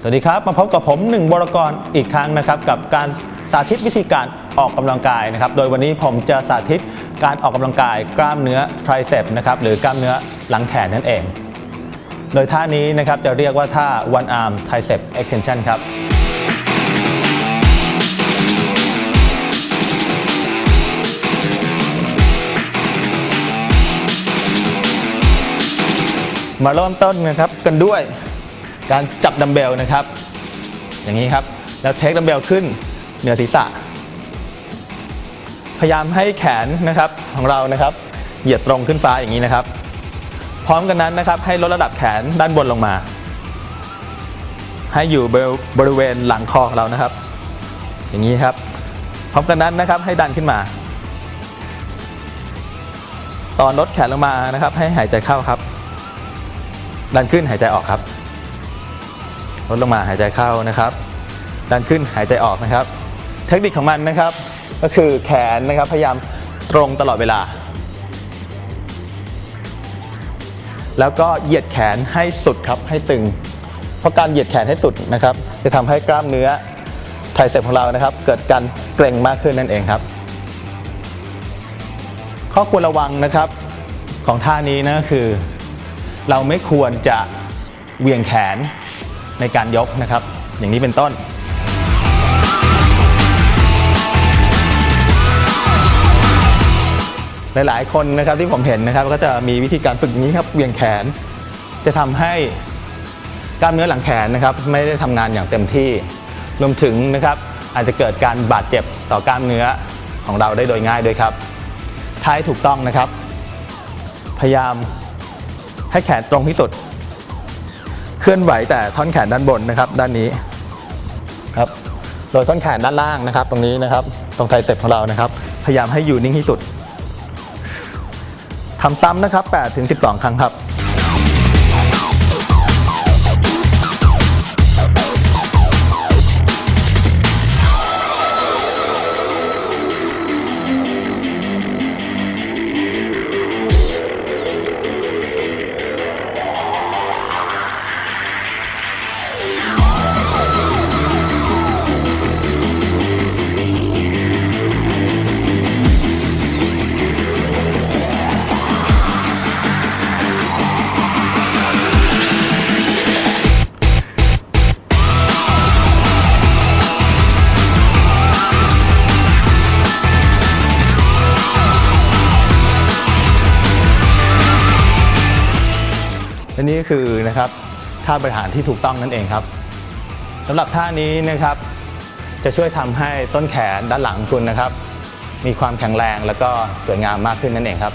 สวัสดีครับ มาพบกับผมหนึ่งบรกรอีกครั้งนะครับ กับการสาธิตวิธีการออกกำลังกายนะครับ โดยวันนี้ผมจะสาธิตการออกกำลังกายกล้ามเนื้อ tricep นะครับหรือกล้ามเนื้อหลังแขนนั่นเอง โดยท่านี้นะครับจะเรียกว่าท่า one arm tricep extension ครับมาเริ่มต้นนะครับกันด้วย การจับดัมเบลนะครับ อย่างนี้ครับ แล้วเทคดัมเบลขึ้นเหนือศีรษะ พยายามให้แขนนะครับของเรานะครับ เหยียดตรงขึ้นฟ้าอย่างนี้นะครับ พร้อมกันนั้นนะครับ ให้ลดระดับแขนด้านบนลงมา ให้อยู่บริเวณหลังคอของเรานะครับ อย่างนี้ครับ พร้อมกันนั้นนะครับให้ดันขึ้นมาตอนลดแขนลงมานะครับ ให้หายใจเข้าครับ ดันขึ้นหายใจออกครับ ลดลงมาหายใจเข้านะครับ ดันขึ้นหายใจออกนะครับ เทคนิคของมันนะครับ ก็คือแขนนะครับพยายามตรงตลอดเวลา แล้วก็เหยียดแขนให้สุดครับให้ตึง เพราะการเหยียดแขนให้สุดนะครับ จะทำให้กล้ามเนื้อไทรเซปของเรานะครับ เกิดการเกร็งมากขึ้นนั่นเองครับ ข้อควรระวังนะครับของท่านี้นะคือ เราไม่ควรจะเหวี่ยงแขน ในการยกนะครับ อย่างนี้เป็นต้น หลายๆ คนนะครับที่ผมเห็นนะครับก็จะมีวิธีการฝึกนี้ครับเวี่ยงแขน จะทำให้กล้ามเนื้อหลังแขนนะครับไม่ได้ทำงานอย่างเต็มที่ รวมถึงนะครับอาจจะเกิดการบาดเจ็บต่อกล้ามเนื้อของเราได้โดยง่ายด้วยครับท้ายถูกต้องนะครับ พยายามให้แขนตรงที่สุด เคลื่อนไหวแต่ท่อนแขนด้านบนนะครับ ด้านนี้ครับโดยท่อนแขนด้านล่างนะครับ ตรงนี้นะครับ ตรงไทรเซปของเรานะครับ พยายามให้อยู่นิ่งที่สุดทำซ้ำนะครับ8ถึง12 ครั้งครับ และนี่คือนะครับท่าบริหารที่ถูกต้องนั่นเองครับสำหรับท่านี้นะครับจะช่วยทำให้ต้นแขนด้านหลังของคุณนะครับ มีความแข็งแรงแล้วก็สวยงามมากขึ้นนั่นเองครับ